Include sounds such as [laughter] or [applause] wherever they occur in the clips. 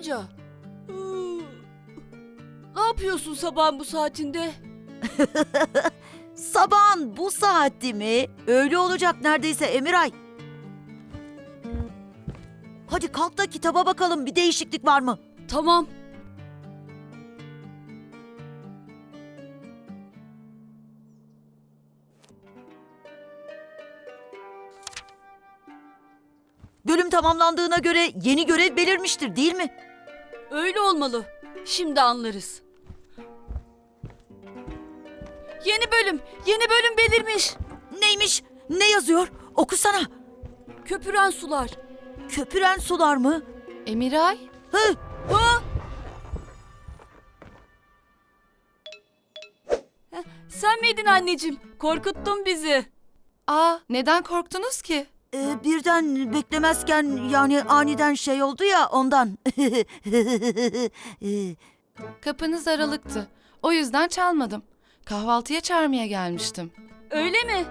Karaca. Ne yapıyorsun sabahın bu saatinde? [laughs] Sabahın bu saati mi? Öyle olacak neredeyse Emiray. Hadi kalk da kitaba bakalım bir değişiklik var mı? Tamam. Bölüm tamamlandığına göre yeni görev belirmiştir değil mi? Öyle olmalı. Şimdi anlarız. Yeni bölüm, yeni bölüm belirmiş. Neymiş? Ne yazıyor? Okusana. Köpüren sular. Köpüren sular mı? Emiray, Hı? Heh, Sen miydin anneciğim? Korkuttun bizi. aa neden korktunuz ki? E, birden beklemezken yani aniden şey oldu ya ondan. [laughs] Kapınız aralıktı. O yüzden çalmadım. Kahvaltıya çağırmaya gelmiştim. Öyle mi?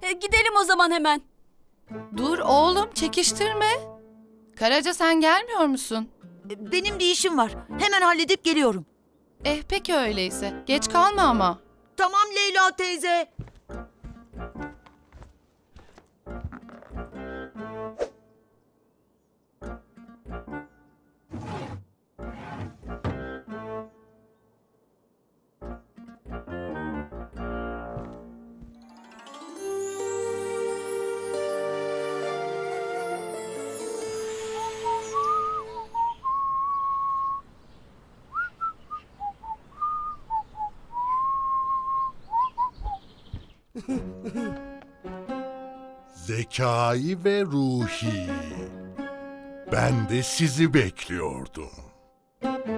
Heh, gidelim o zaman hemen. Dur oğlum, çekiştirme. Karaca sen gelmiyor musun? Benim bir işim var. Hemen halledip geliyorum. Eh peki öyleyse. Geç kalma ama. Tamam Leyla teyze. Zekai ve Ruhi. Ben de sizi bekliyordum.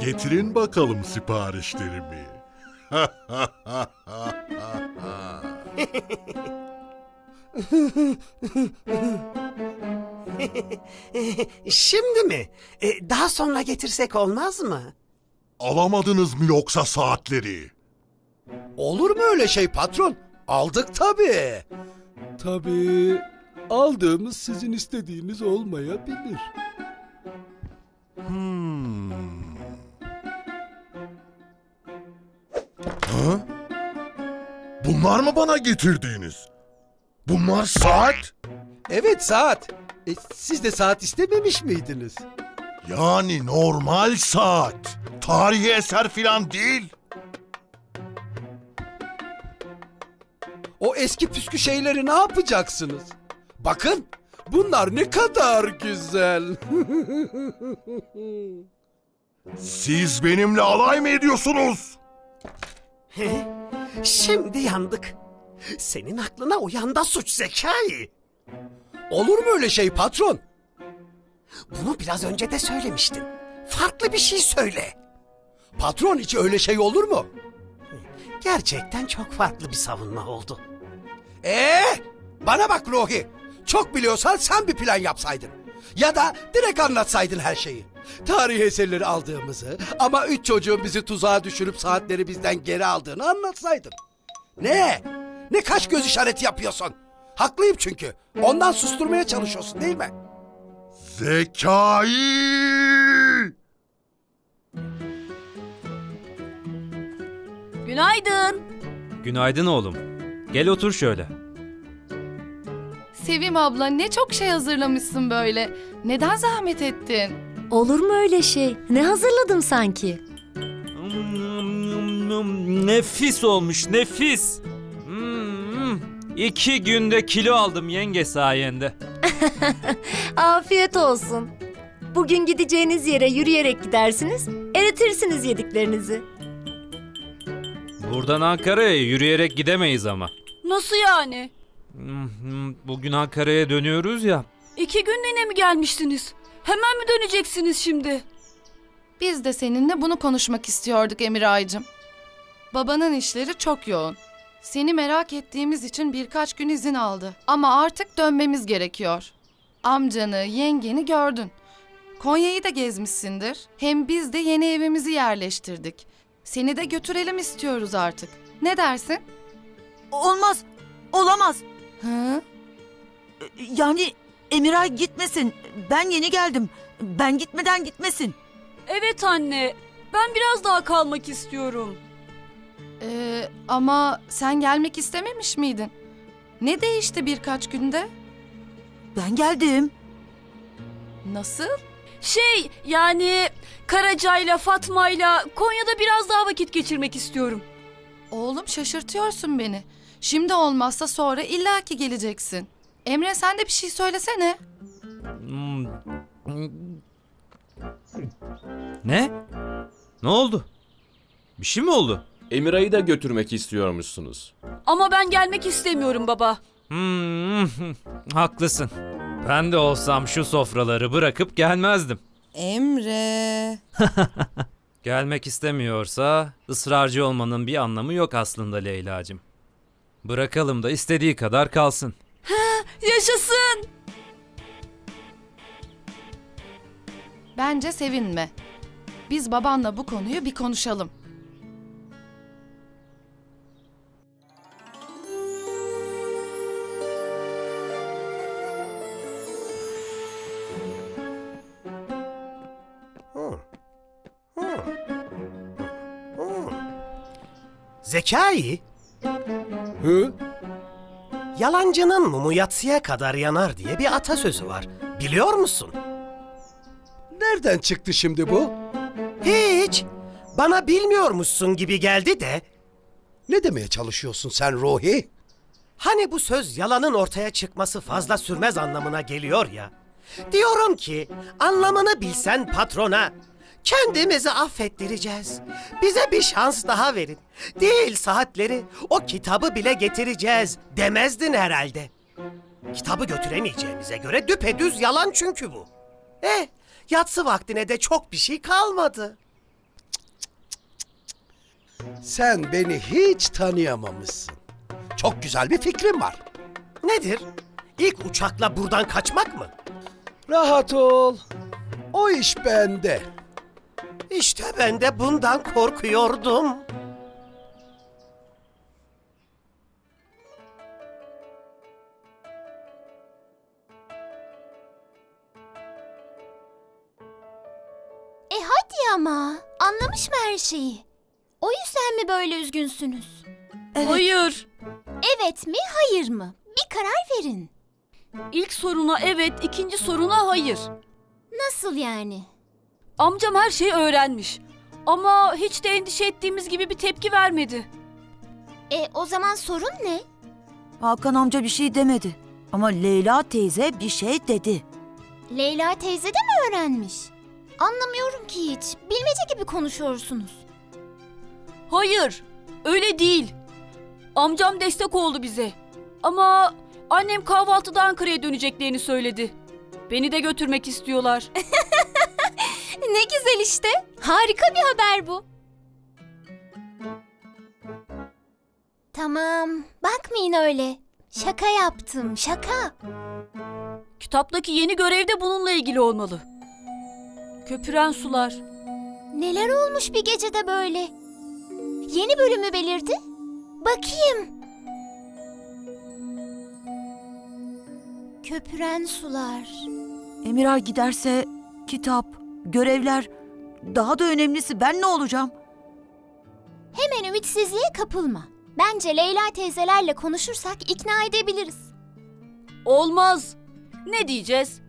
Getirin bakalım siparişlerimi. [laughs] Şimdi mi? E, daha sonra getirsek olmaz mı? Alamadınız mı yoksa saatleri? Olur mu öyle şey patron? Aldık tabii. Tabii aldığımız sizin istediğiniz olmayabilir. Hmm. Ha? Bunlar mı bana getirdiğiniz? Bunlar saat? Evet saat. E, siz de saat istememiş miydiniz? Yani normal saat. Tarihi eser filan değil. O eski püskü şeyleri ne yapacaksınız? Bakın bunlar ne kadar güzel. [laughs] Siz benimle alay mı ediyorsunuz? Şimdi yandık. Senin aklına uyan da suç Zekai. Olur mu öyle şey patron? Bunu biraz önce de söylemiştin. Farklı bir şey söyle. Patron hiç öyle şey olur mu? Gerçekten çok farklı bir savunma oldu. Ee, bana bak Rohi. Çok biliyorsan sen bir plan yapsaydın. Ya da direkt anlatsaydın her şeyi. Tarihi eserleri aldığımızı ama üç çocuğun bizi tuzağa düşürüp saatleri bizden geri aldığını anlatsaydın. Ne? Ne kaş göz işareti yapıyorsun? Haklıyım çünkü. Ondan susturmaya çalışıyorsun değil mi? Zekai! Günaydın. Günaydın oğlum. Gel otur şöyle. Sevim abla ne çok şey hazırlamışsın böyle. Neden zahmet ettin? Olur mu öyle şey? Ne hazırladım sanki? Nefis olmuş, nefis. Hmm, İki günde kilo aldım yenge sayende. [laughs] Afiyet olsun. Bugün gideceğiniz yere yürüyerek gidersiniz, eritirsiniz yediklerinizi. Buradan Ankara'ya yürüyerek gidemeyiz ama. Nasıl yani? Hmm, Bugün Ankara'ya dönüyoruz ya. İki günlüğüne mi gelmiştiniz? Hemen mi döneceksiniz şimdi? Biz de seninle bunu konuşmak istiyorduk Emiray'cığım. Babanın işleri çok yoğun. Seni merak ettiğimiz için birkaç gün izin aldı. Ama artık dönmemiz gerekiyor. Amcanı, yengeni gördün. Konya'yı da gezmişsindir. Hem biz de yeni evimizi yerleştirdik. Seni de götürelim istiyoruz artık. Ne dersin? Olmaz. Olamaz. Hı? Yani Emiray gitmesin. Ben yeni geldim. Ben gitmeden gitmesin. Evet anne. Ben biraz daha kalmak istiyorum. Ee, ama sen gelmek istememiş miydin? Ne değişti birkaç günde? Ben geldim. Nasıl? Şey yani Karaca'yla Fatma'yla Konya'da biraz daha vakit geçirmek istiyorum. Oğlum şaşırtıyorsun beni. Şimdi olmazsa sonra illaki geleceksin. Emre sen de bir şey söylesene. Ne? Ne oldu? Bir şey mi oldu? Emiray'ı da götürmek istiyormuşsunuz. Ama ben gelmek istemiyorum baba. Hmm, [laughs] haklısın. Ben de olsam şu sofraları bırakıp gelmezdim. Emre. [laughs] Gelmek istemiyorsa ısrarcı olmanın bir anlamı yok aslında Leyla'cığım. Bırakalım da istediği kadar kalsın. Yaşasın. Bence sevinme. Biz babanla bu konuyu bir konuşalım. Zekai, Hı? yalancının mumu yatsıya kadar yanar diye bir atasözü var. Biliyor musun? Nereden çıktı şimdi bu? Hiç. Bana bilmiyormuşsun gibi geldi de. Ne demeye çalışıyorsun sen Ruhi? Hani bu söz yalanın ortaya çıkması fazla sürmez anlamına geliyor ya. Diyorum ki anlamını bilsen patrona. Kendimizi affettireceğiz. Bize bir şans daha verin. Değil saatleri, o kitabı bile getireceğiz demezdin herhalde. Kitabı götüremeyeceğimize göre düpedüz yalan çünkü bu. Eh, yatsı vaktine de çok bir şey kalmadı. Sen beni hiç tanıyamamışsın. Çok güzel bir fikrim var. Nedir? İlk uçakla buradan kaçmak mı? Rahat ol. O iş bende. İşte ben de bundan korkuyordum. E hadi ama. Anlamış mı her şeyi? O yüzden mi böyle üzgünsünüz? Hayır. Evet mi, hayır mı? Bir karar verin. İlk soruna evet, ikinci soruna hayır. Nasıl yani? Amcam her şeyi öğrenmiş. Ama hiç de endişe ettiğimiz gibi bir tepki vermedi. E o zaman sorun ne? Hakan amca bir şey demedi. Ama Leyla teyze bir şey dedi. Leyla teyze de mi öğrenmiş? Anlamıyorum ki hiç. Bilmece gibi konuşuyorsunuz. Hayır, öyle değil. Amcam destek oldu bize. Ama annem kahvaltıda Ankara'ya döneceklerini söyledi. Beni de götürmek istiyorlar. [laughs] Ne güzel işte. Harika bir haber bu. Tamam. Bakmayın öyle. Şaka yaptım, şaka. Kitaptaki yeni görev de bununla ilgili olmalı. Köpüren sular. Neler olmuş bir gecede böyle? Yeni bölümü belirdi. Bakayım. Köpüren sular. Emiray giderse kitap, görevler, daha da önemlisi ben ne olacağım? Hemen ümitsizliğe kapılma. Bence Leyla teyzelerle konuşursak ikna edebiliriz. Olmaz. Ne diyeceğiz?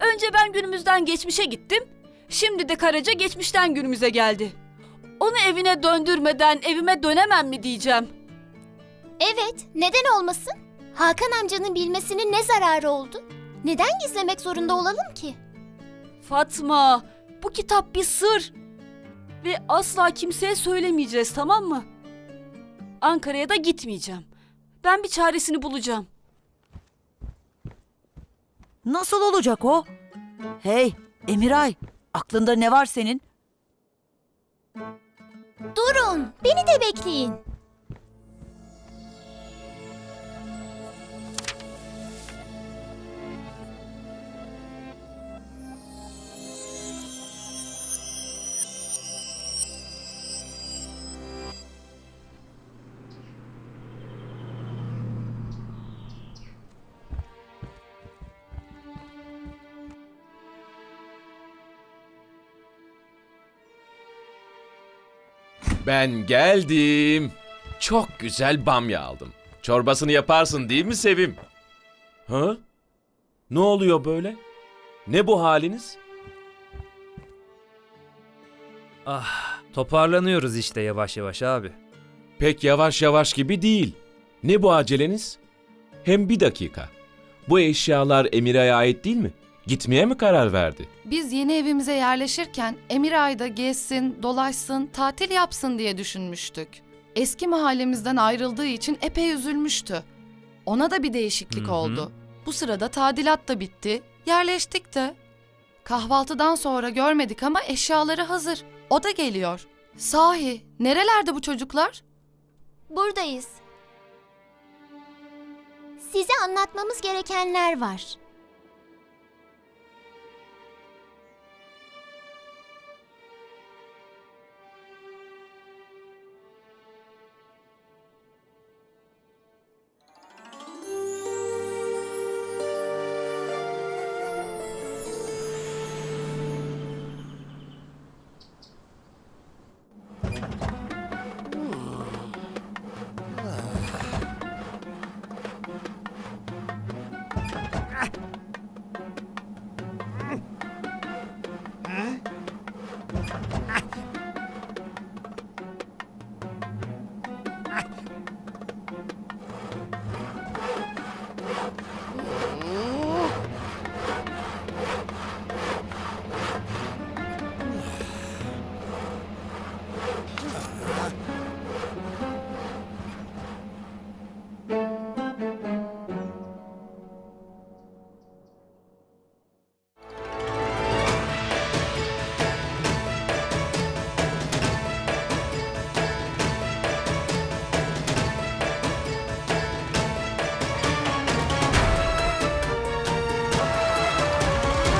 Önce ben günümüzden geçmişe gittim. Şimdi de Karaca geçmişten günümüze geldi. Onu evine döndürmeden evime dönemem mi diyeceğim. Evet, neden olmasın? Hakan amcanın bilmesinin ne zararı oldu? Neden gizlemek zorunda olalım ki? Fatma, bu kitap bir sır. Ve asla kimseye söylemeyeceğiz tamam mı? Ankara'ya da gitmeyeceğim. Ben bir çaresini bulacağım. Nasıl olacak o? Hey Emiray, aklında ne var senin? Durun, beni de bekleyin. Ben geldim. Çok güzel bamya aldım. Çorbasını yaparsın değil mi Sevim? Ha? Ne oluyor böyle? Ne bu haliniz? Ah, toparlanıyoruz işte yavaş yavaş abi. Pek yavaş yavaş gibi değil. Ne bu aceleniz? Hem bir dakika. Bu eşyalar Emira'ya ait değil mi? Gitmeye mi karar verdi? Biz yeni evimize yerleşirken Emiray'da gezsin, dolaşsın, tatil yapsın diye düşünmüştük. Eski mahallemizden ayrıldığı için epey üzülmüştü. Ona da bir değişiklik Hı hı. oldu. Bu sırada tadilat da bitti, yerleştik de. Kahvaltıdan sonra görmedik ama eşyaları hazır. O da geliyor. Sahi, nerelerde bu çocuklar? Buradayız. Size anlatmamız gerekenler var.